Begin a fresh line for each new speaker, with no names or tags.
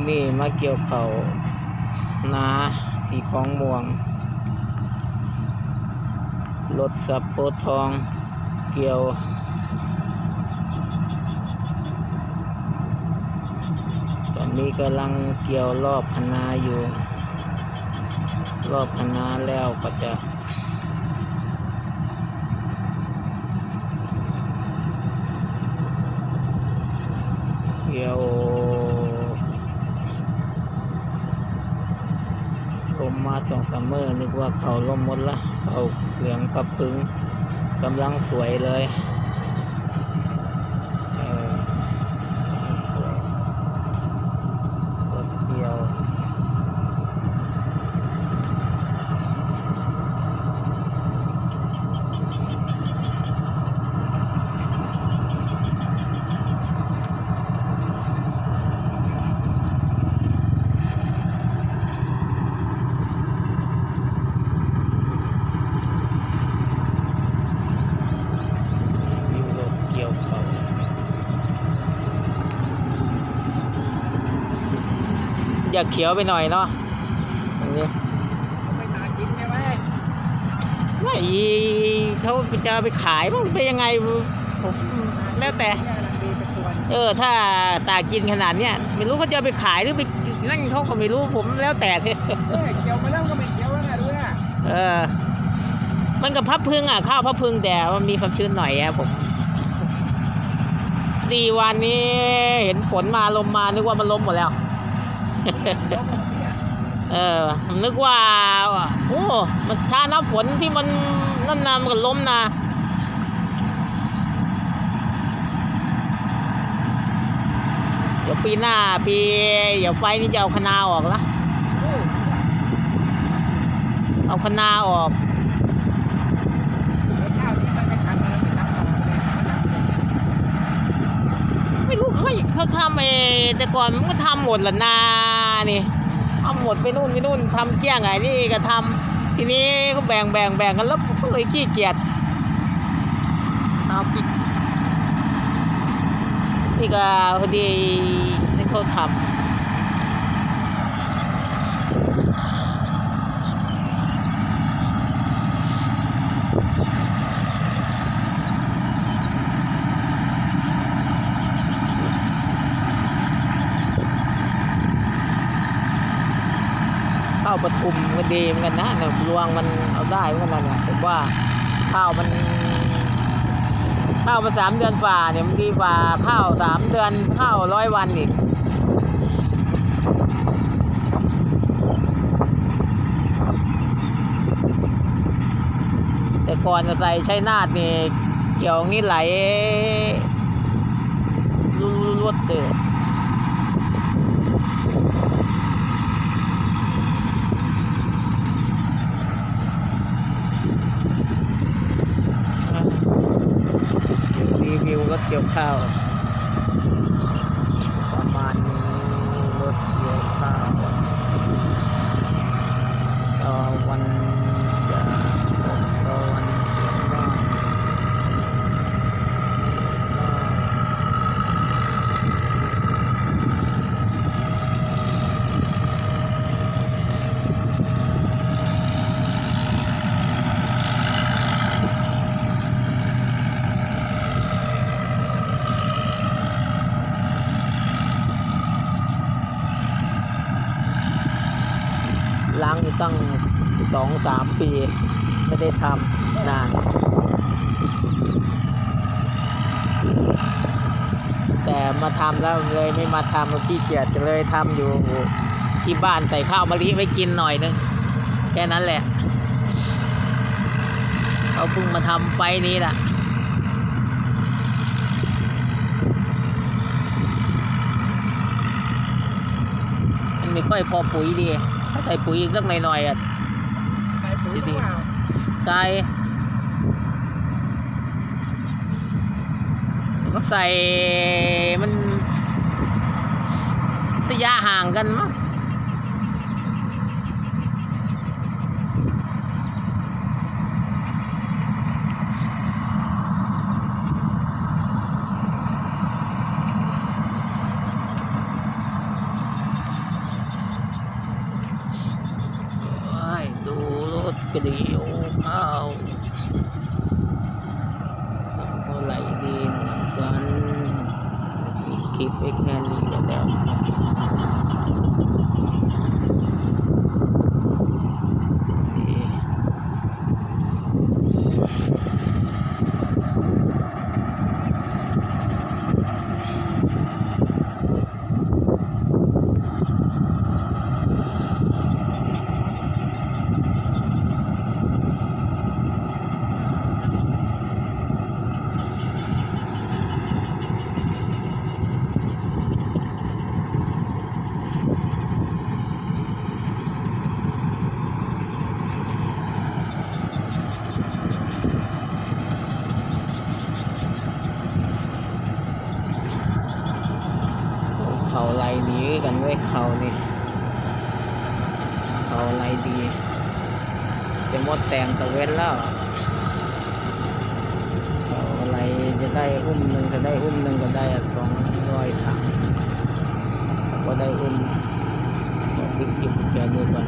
นนี้มาเกี่ยวเขานาที่ของม่วงรถสับโพทองเกี่ยวตอนนี้กำลังเกี่ยวรอบคณาอยู่ รอบคณาแล้วก็จะเกี่ยวลมมา สองซัมเมอร์นึกว่าเขาลมหมดละเขาเหลืองปับปึงกำลังสวยเลยเออกำลังสวยรถเกี่ยว วิวรถเกี่ยวเขา อยากเขียวไปหน่อยเนาะตรงนี้
ไม่ตากินใช่ไหม
ไม่เขาจะเอาไปขายมันเป็นยังไงผมแล้วแต่
เนี่ยกำลังดีเป็นตัว
เออ ถ้าตากินขนาดเนี้ยไม่รู้เขาจะเอาไปขายหรือไปนั่นเขาก็ไม่รู้ผมแล้วแต่เถอะ
เฮ้ยเกี่ยวมาแล้วก็ไม่เกี่ยวแล้วนะดูนะ
เออ มันกับพับพึงอะข้าวพับพึงแต่มันมีความชื้นหน่อยอะผมดีวันนี้เห็นฝนมาลมมานึกว่ามันล้มหมดแล้ว
เอ
อนึกว่า โอ้มันชาน้ำฝนที่มันนั่นนะมันก็ล้มนะเดี๋ยวปีหน้าปีเดี๋ยวไฟนี่จะเอาคณาออกละเอาคณาออก
แล้วข้าวที่มันไม่ทันแล้วไม่ทันต่อเลย
ไม่รู้เขาเขา ทำไอแต่ก่อนมันก็ทำหมดละนานี่ทำหมดไปนู่นไปนู่นทำเกี้ยงไงนี่ก็ทำทีนี้ก็แบ่งแบ่งแบ่งกันแล้วก็เลยขี้เกียจครับนี่ก็พอดีนี่เขาทำ ปทุมก็ดีเหมือนกันนะเนี่ยรวงมันเอาได้เหมือนกันนะผมว่าข้าวมัน ข้าวมาสามเดือนฝ่าเนี่ยมันดีฝ่าข้าวสามเดือนข้าวร้อยวันอีกแต่ก่อนใส่ใช้นาดนี่เกี่ยวงี้ไหลรวดเตือรีวิว รถเกี่ยวข้าว ประมาณนี้รถเกี่ยวข้าวต่อวันจะตกต่อวันเสียงบ้างล้างอยู่ตั้ง สองสามปี ไม่ได้ทำนาน แต่มาทำแล้วเลยไม่มาทำขี้เกียจเลยทำอยู่ที่บ้านใส่ข้าวมะลิไว้กินหน่อยนึง แค่นั้นแหละเขาเพิ่งมาทำไฟนี้แหละมันไม่ค่อยพอปุ๋ยดี ถ้าใส่ปุ๋ยอีกสักหน่อยๆอะ
ใส่ปุ๋ยหรือเปล่า
ใส่ก็ใส่มันระยะห่างกันมั้ง ดูรถ กระเดีโอ้ข้าวก็ไหลดีเหมือนกันปิดคลิปไว้แค่นี้ก็แล้วนี่ เขาไรดีกันไว้ยเขานี่เขาไรดีจะหมดแสงตะเวนแล้วเขาอะไรจะได้อุ้มหนึ่งก็ได้อุ้มหนึ่งก็ได้สองร้อยถังก็ได้อุ้มก็ปิดคลิปแค่นี้ก่อน